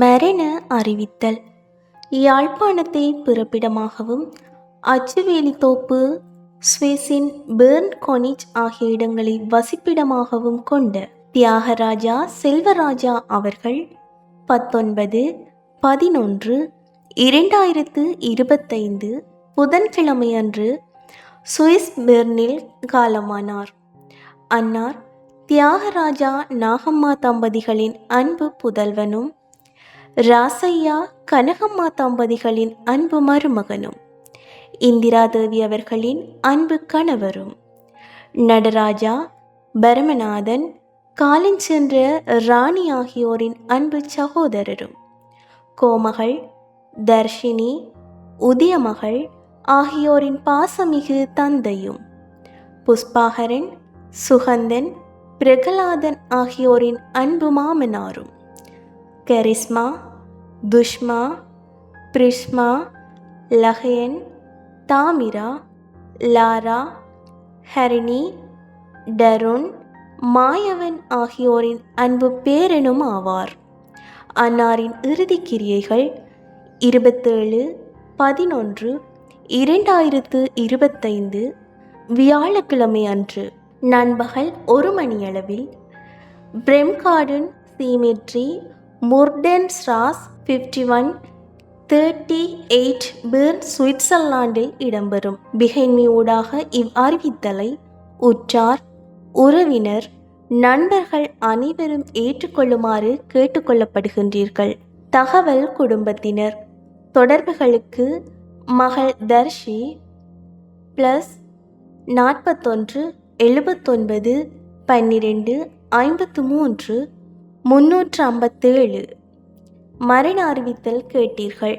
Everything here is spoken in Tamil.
மரண அறிவித்தல். யாழ்ப்பாணத்தை பிறப்பிடமாகவும் அச்சுவேலித்தோப்பு சுவிஸின் பேர்ன் கொனிச் ஆகிய இடங்களை வசிப்பிடமாகவும் கொண்ட தியாகராஜா செல்வராஜா அவர்கள் பத்தொன்பது பதினொன்று இரண்டாயிரத்து இருபத்தைந்து புதன்கிழமையன்று சுவிஸ் பெர்னில் காலமானார். அன்னார் தியாகராஜா நாகம்மா தம்பதிகளின் அன்பு புதல்வனும் ராசையா கனகம்மா தம்பதிகளின் அன்பு மருமகனும் இந்திரா தேவி அவர்களின் அன்பு கணவரும். நடராஜா பரமநாதன் காலஞ்சென்ற ராணி ஆகியோரின் அன்பு சகோதரரும். கோமகள் தர்ஷினி உதயமகள் ஆகியோரின் பாசமிகு தந்தையும். புஷ்பாகரன் சுகந்தன் பிரகலாதன் ஆகியோரின் அன்பு மாமனாரும். கரிஸ்மா துஷ்மா பிரிஷ்மா லஹயன் தாமிரா லாரா ஹரிணி டருண் மாயவன் ஆகியோரின் அன்பு பேரனும் ஆவார். அன்னாரின் இறுதி கிரியைகள் இருபத்தேழு பதினொன்று இரண்டாயிரத்து இருபத்தைந்து வியாழக்கிழமை அன்று. நண்பகல் ஒரு மணியளவில் Bremgarten cemetery Murtenstrasse fifty one thirty eight Bern சுவிட்சர்லாண்டில் இடம்பெறும். பிஹைன்மி ஊடாக இவ் அறிவித்தலை உற்றார் உறவினர் நண்பர்கள் அனைவரும் ஏற்றுக்கொள்ளுமாறு கேட்டுக்கொள்ளப்படுகின்றீர்கள். தகவல் குடும்பத்தினர். தொடர்புகளுக்கு மகள் தர்ஷி ப்ளஸ் நாற்பத்தொன்று எழுபத்தொன்பது பன்னிரெண்டு ஐம்பத்து மூன்று முன்னூற்று ஐம்பத்தேழு. மரண அறிவித்தல் கேட்டீர்கள்.